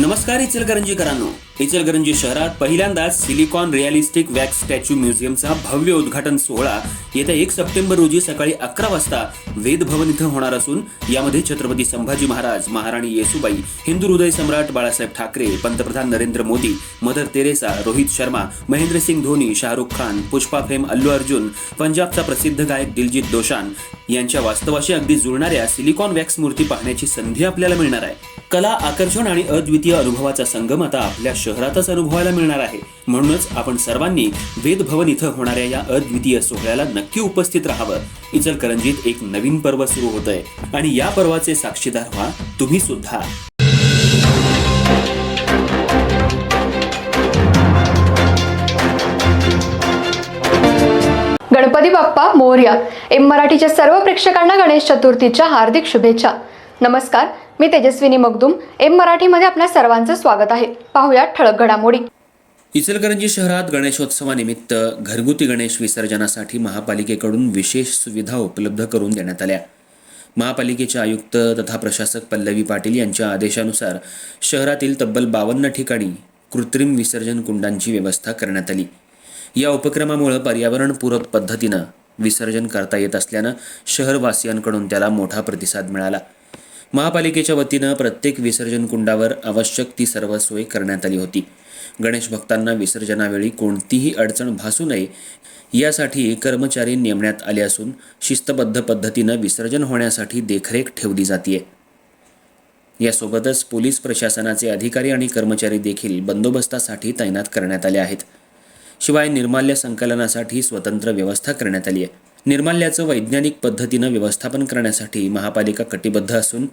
नमस्कार इचलकरंजीकरांनो. इचलकरंजी शहरात पहिल्यांदाच सिलिकॉन रिअलिस्टिक वॅक्स स्टॅच्यू म्युझियमचा भव्य उद्घाटन सोहळा येत्या एक सप्टेंबर रोजी सकाळी अकरा वाजता वेदभवन इथं होणार असून यामध्ये छत्रपती संभाजी महाराज महाराणी येसुबाई हिंदू हृदय सम्राट बाळासाहेब ठाकरे पंतप्रधान Narendra Modi Mother Teresa Rohit Sharma Mahendra Singh Dhoni Shahrukh Khan Pushpa fame Allu Arjun पंजाबचा प्रसिद्ध गायक दिलजित दोशान यांच्या वास्तवाशी अगदी जुळणाऱ्या सिलिकॉन वॅक्स मूर्ती पाहण्याची संधी आपल्याला मिळणार आहे. कला आकर्षण आणि अद्वितीय अनुभवाचा संगम आता आपल्या शहरातच अनुभवायला मिळणार आहे. म्हणूनच आपण सर्वांनी वेदभवन इथं होणाऱ्या या अद्वितीय सोहळ्याला नक्की उपस्थित राहावं. इचलकरंजीत एक नवीन पर्व सुरू होत आहे आणि या पर्वाचे साक्षीदार व्हा तुम्ही सुद्धा. गणपती बाप्पा मोर्या. एम मराठीच्या सर्व प्रेक्षकांना गणेश चतुर्थीच्या हार्दिक शुभेच्छा. नमस्कार मी तेजस्विनी मगदुम. एम मराठीमध्ये आपल्या सर्वांचं स्वागत आहे. पाहूया ठळक घडामोडी. इचलकरंजी शहरात गणेशोत्सवानिमित्त घरगुती गणेश विसर्जनासाठी महापालिकेकडून विशेष सुविधा उपलब्ध करून देण्यात आल्या. महापालिकेचे आयुक्त तथा प्रशासक पल्लवी पाटील यांच्या आदेशानुसार शहरातील तब्बल बावन्न ठिकाणी कृत्रिम विसर्जन कुंडांची व्यवस्था करण्यात आली. या उपक्रमामुळे पर्यावरणपूरक पद्धतीनं विसर्जन करता येत असल्यानं शहरवासियांकडून त्याला मोठा प्रतिसाद मिळाला. महापालिकेच्या वतीनं प्रत्येक विसर्जन कुंडावर आवश्यक ती सर्व सोय करण्यात आली होती. गणेश भक्तांना विसर्जनावेळी कोणतीही अडचण भासू नये यासाठी कर्मचारी नेमण्यात आले असून शिस्तबद्ध पद्धतीनं विसर्जन होण्यासाठी देखरेख ठेवली जाते यासोबतच पोलीस प्रशासनाचे अधिकारी आणि कर्मचारी देखील बंदोबस्तासाठी तैनात करण्यात आले आहेत. शिवाय निर्माल्य संकलनासाठी स्वतंत्र व्यवस्था करण्यात आली आहे निर्माल्याचं वैज्ञानिक पद्धतीनं व्यवस्थापन करण्यासाठी महापालिका कटिबद्ध असून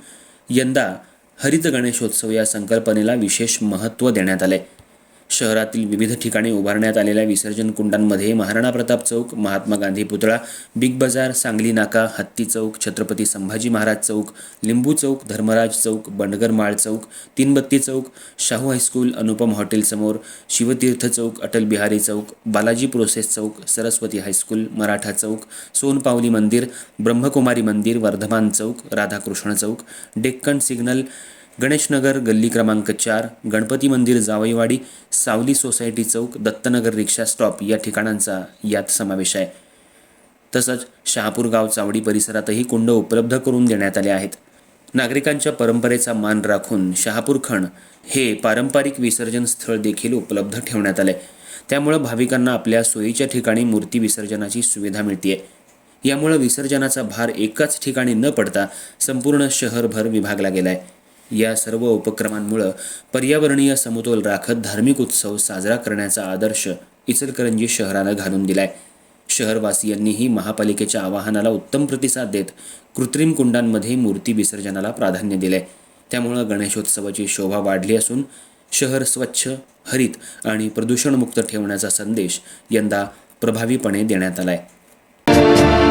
यंदा हरित गणेशोत्सव या संकल्पनेला विशेष महत्त्व देण्यात आलंय. शहरातील विविध ठिकाणी उभारण्यात आलेल्या विसर्जन कुंडांमध्ये महाराणा प्रताप चौक महात्मा गांधी पुतळा बिग बाजार सांगली नाका हत्ती चौक छत्रपती संभाजी महाराज चौक लिंबू चौक धर्मराज चौक बंडगर माळ चौक तीनबत्ती चौक Shahu high school Anupam हॉटेलसमोर Shivtirth chowk Atal Bihari chowk Balaji process chowk Saraswati high school Maratha chowk Sonpavali मंदिर ब्रह्मकुमारी मंदिर वर्धमान चौक राधाकृष्ण चौक डेक्कन सिग्नल गणेशनगर गल्ली क्रमांक चार गणपती मंदिर जावईवाडी सावली सोसायटी चौक दत्तनगर रिक्षा स्टॉप या ठिकाणांचा यात समावेश आहे. तसंच शहापूर गाव चावडी परिसरातही कुंड उपलब्ध करून देण्यात आले आहेत. नागरिकांच्या परंपरेचा मान राखून शहापूर खण हे पारंपरिक विसर्जन स्थळ देखील उपलब्ध ठेवण्यात आले. त्यामुळं भाविकांना आपल्या सोयीच्या ठिकाणी मूर्ती विसर्जनाची सुविधा मिळते यामुळं विसर्जनाचा भार एकाच ठिकाणी न पडता संपूर्ण शहरभर विभागला गेला आहे या सर्व उपक्रमांमुळं पर्यावरणीय समतोल राखत धार्मिक उत्सव साजरा करण्याचा आदर्श इचलकरंजी शहरानं घालून दिलाय. शहरवासियांनीही महापालिकेच्या आवाहनाला उत्तम प्रतिसाद देत कृत्रिम कुंडांमध्ये मूर्ती विसर्जनाला प्राधान्य दिले त्यामुळं गणेशोत्सवाची शोभा वाढली असून शहर स्वच्छ हरित आणि प्रदूषणमुक्त ठेवण्याचा संदेश यंदा प्रभावीपणे देण्यात आला आहे